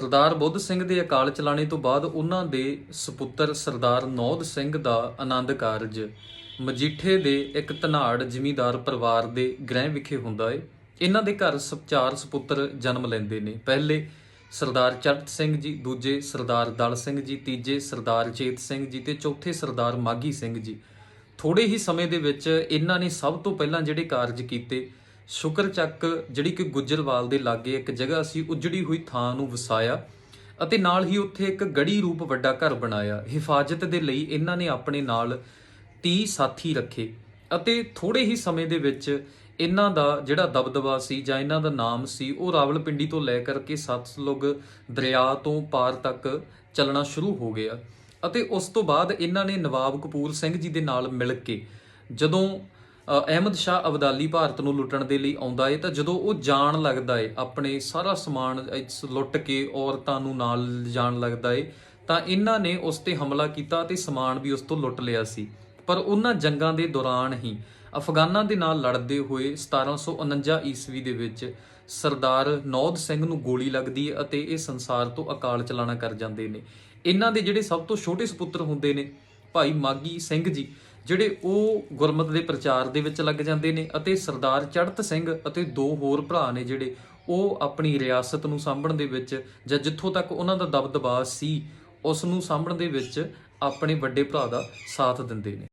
ਸਰਦਾਰ ਬੁੱਧ ਸਿੰਘ ਦੇ ਅਕਾਲ ਚਲਾਣੇ ਤੋਂ ਬਾਅਦ ਉਹਨਾਂ ਦੇ ਸੁਪੁੱਤਰ ਸਰਦਾਰ ਨੌਦ ਸਿੰਘ ਦਾ ਆਨੰਦ ਕਾਰਜ। ਮਜੀਠੇ ਦੇ ਇੱਕ ਧਨਾੜ ਜ਼ਿਮੀਂਦਾਰ ਪਰਿਵਾਰ ਦੇ ਗ੍ਰਹਿ ਵਿਖੇ ਹੁੰਦਾ ਏ। ਇਹਨਾਂ ਦੇ ਘਰ ਸ- ਚਾਰ ਸੁਪੁੱਤਰ ਜਨਮ ਲੈਂਦੇ ਨੇ। ਪਹਿਲੇ ਸਰਦਾਰ ਚਰਤ ਸਿੰਘ ਜੀ, ਦੂਜੇ ਸਰਦਾਰ ਦਲ ਸਿੰਘ ਜੀ, ਤੀਜੇ ਸਰਦਾਰ ਚੇਤ ਸਿੰਘ ਜੀ ਤੇ ਚੌਥੇ ਸਰਦਾਰ ਮਾਗੀ ਸਿੰਘ ਜੀ। ਥੋੜੇ ਹੀ ਸਮੇਂ ਦੇ ਵਿੱਚ ਇਹਨਾਂ ਨੇ ਸਭ ਤੋਂ ਪਹਿਲਾਂ ਜਿਹੜੇ ਕਾਰਜ ਕੀਤੇ ਸ਼ੁਕਰ ਚੱਕ ਜਿਹੜੀ ਕਿ ਗੁੱਜਰਵਾਲ ਦੇ ਲਾਗੇ ਇੱਕ ਜਗ੍ਹਾ ਸੀ, ਉਜੜੀ ਹੋਈ ਥਾਂ ਨੂੰ ਵਸਾਇਆ ਅਤੇ ਨਾਲ ਹੀ ਉੱਥੇ ਇੱਕ ਗੜੀ ਰੂਪ ਵੱਡਾ ਘਰ ਬਣਾਇਆ। ਹਿਫਾਜ਼ਤ ਦੇ ਲਈ ਇਹਨਾਂ ਨੇ ਆਪਣੇ ਨਾਲ 30 ਸਾਥੀ ਰੱਖੇ ਅਤੇ ਥੋੜੇ ਹੀ ਸਮੇਂ ਦੇ ਵਿੱਚ ਇਹਨਾਂ ਦਾ ਜਿਹੜਾ ਦਬਦਬਾ ਸੀ ਜਾਂ ਇਹਨਾਂ ਦਾ ਨਾਮ ਸੀ, ਉਹ ਰਾਵਲਪਿੰਡੀ ਤੋਂ ਲੈ ਕਰਕੇ ਸਤਲੁਜ ਦਰਿਆ ਤੋਂ ਪਾਰ ਤੱਕ ਚੱਲਣਾ ਸ਼ੁਰੂ ਹੋ ਗਿਆ ਅਤੇ ਉਸ ਤੋਂ ਬਾਅਦ ਇਹਨਾਂ ਨੇ ਨਵਾਬ ਕਪੂਰ ਸਿੰਘ ਜੀ ਦੇ ਨਾਲ ਮਿਲ ਕੇ ਜਦੋਂ ਅਹਿਮਦ ਸ਼ਾਹ ਅਬਦਾਲੀ ਭਾਰਤ ਨੂੰ ਲੁੱਟਣ ਦੇ ਲਈ ਆਉਂਦਾ ਏ, ਤਾਂ ਜਦੋਂ ਉਹ ਜਾਣ ਲੱਗਦਾ ਏ, ਆਪਣੇ ਸਾਰਾ ਸਮਾਨ ਲੁੱਟ ਕੇ ਔਰਤਾਂ ਨੂੰ ਨਾਲ ਜਾਣ ਲੱਗਦਾ ਏ, ਤਾਂ ਇਹਨਾਂ ਨੇ ਉਸ ਤੇ ਹਮਲਾ ਕੀਤਾ ਤੇ ਸਮਾਨ ਵੀ ਉਸ ਤੋਂ ਲੁੱਟ ਲਿਆ ਸੀ। ਪਰ ਉਹਨਾਂ ਜੰਗਾਂ ਦੇ ਦੌਰਾਨ ਹੀ ਅਫਗਾਨਾਂ ਦੇ ਨਾਲ ਲੜਦੇ ਹੋਏ 1749 ਈਸਵੀ ਦੇ ਵਿੱਚ ਸਰਦਾਰ ਨੌਦ ਸਿੰਘ ਨੂੰ ਗੋਲੀ ਲੱਗਦੀ ਹੈ ਅਤੇ ਇਹ ਸੰਸਾਰ ਤੋਂ ਅਕਾਲ ਚਲਾਣਾ ਕਰ ਜਾਂਦੇ ਨੇ। ਇਹਨਾਂ ਦੇ ਜਿਹੜੇ ਸਭ ਤੋਂ ਛੋਟੇ ਸੁਪੁੱਤਰ ਹੁੰਦੇ ਨੇ, ਭਾਈ ਮਾਗੀ ਸਿੰਘ ਜੀ ਜਿਹੜੇ ਉਹ ਗੁਰਮਤ ਦੇ ਪ੍ਰਚਾਰ ਦੇ ਵਿੱਚ ਲੱਗ ਜਾਂਦੇ ਨੇ ਅਤੇ ਸਰਦਾਰ ਚੜਤ ਸਿੰਘ ਅਤੇ ਦੋ ਹੋਰ ਭਰਾ ਨੇ ਜਿਹੜੇ ਉਹ ਆਪਣੀ ਰਿਆਸਤ ਨੂੰ ਸਾਂਭਣ ਦੇ ਵਿੱਚ ਜਾਂ ਜਿੱਥੋਂ ਤੱਕ ਉਹਨਾਂ ਦਾ ਦਬਦਬਾ ਸੀ, ਉਸ ਨੂੰ ਸਾਂਭਣ ਦੇ ਵਿੱਚ ਆਪਣੇ ਵੱਡੇ ਭਰਾ ਦਾ ਸਾਥ ਦਿੰਦੇ ਨੇ।